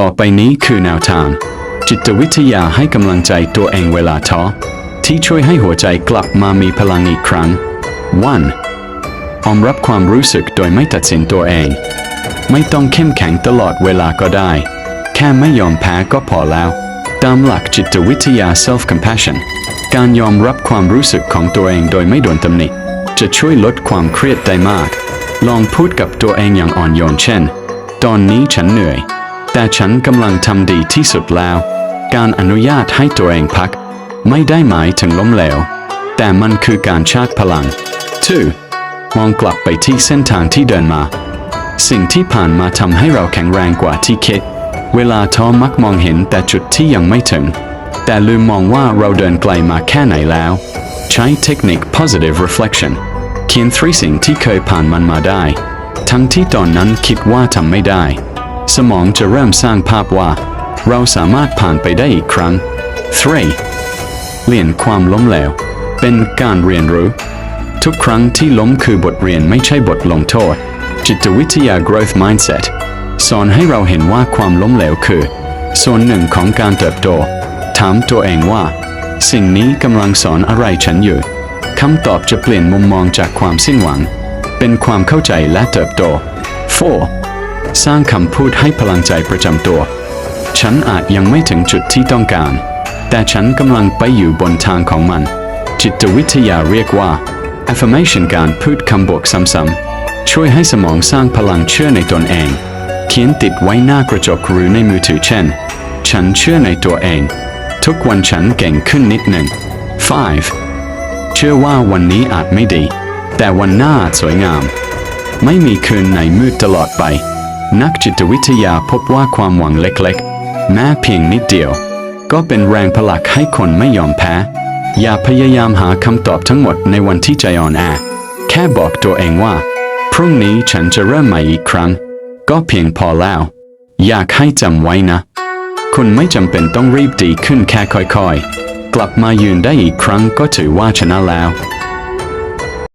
ต่อไปนี้คือแนวทาง จิตวิทยาให้กำลังใจตัวเองเวลาท้อที่ช่วยให้หัวใจกลับมามีพลังอีกครั้ง 1. ออมรับความรู้สึกโดยไม่ตัดสินตัวเอง ไม่ต้องเข้มแข็งตลอดเวลาก็ได้ แค่ไม่ยอมแพ้ก็พอแล้ว ตามหลักจิตวิทยา self compassion การยอมรับความรู้สึกของตัวเองโดยไม่โดนตำหนิจะช่วยลดความเครียดได้มาก ลองพูดกับตัวเองอย่างอ่อนโยนเช่น ตอนนี้ฉันเหนื่อย แต่ฉันกำลังทำดีที่สุดแล้ว การอนุญาตให้ตัวเองพัก ไม่ได้หมายถึงล้มเหลว แต่มันคือการชาร์จพลัง 2. มองกลับไปที่เส้นทางที่เดินมา สิ่งที่ผ่านมาทำให้เราแข็งแรงกว่าที่คิด เวลาท้อมักมองเห็นแต่จุดที่ยังไม่ถึง แต่ลืมมองว่าเราเดินไกลมาแค่ไหนแล้ว ใช้เทคนิค positive reflection เขียนทรีสิ่งที่เคยผ่านมันมาได้ ทั้งที่ตอนนั้นคิดว่าทำไม่ได้ สมองจะเริ่มสร้างภาพว่า เราสามารถผ่านไปได้อีกครั้ง 3. เรียนความล้มเหลวเป็นการเรียนรู้ ทุกครั้งที่ล้มคือบทเรียนไม่ใช่บทลงโทษ จิตวิทยา growth mindset สอนให้เราเห็นว่าความล้มเหลวคือ ส่วนหนึ่งของการเติบโต ถามตัวเองว่า สิ่งนี้กำลังสอนอะไรฉันอยู่คำตอบจะเปลี่ยนมุมมองจากความสิ้นหวัง เป็นความเข้าใจและเติบโต 4. สร้างคำพูดให้พลังใจประจำตัว ฉันอาจยังไม่ถึงจุดที่ต้องการ แต่ฉันกำลังไปอยู่บนทางของมัน จิตวิทยาเรียกว่า affirmation การพูดคำบวกซ้ำๆ ช่วยให้สมองสร้างพลังเชื่อในตนเอง เขียนติดไว้หน้ากระจกหรือในมือถือเช่น ฉันเชื่อในตัวเอง ทุกวันฉันเก่งขึ้นนิดหนึ่ง 5. เชื่อว่าวันนี้อาจไม่ดี แต่วันหน้าสวยงาม ไม่มีคืนไหนมืดตลอดไป นักจิตวิทยาพบว่าความหวังเล็กๆ แม้เพียงนิดเดียว ก็เป็นแรงผลักให้คนไม่ยอมแพ้ อย่าพยายามหาคำตอบทั้งหมดในวันที่ใจอ่อนแอแค่บอกตัวเองว่า พรุ่งนี้ฉันจะเริ่มใหม่อีกครั้ง ก็เพียงพอแล้ว อยากให้จำไว้นะ คุณไม่จำเป็นต้องรีบดีขึ้นแค่ค่อยๆ กลับมายืนได้อีกครั้งก็ถือว่าชนะแล้ว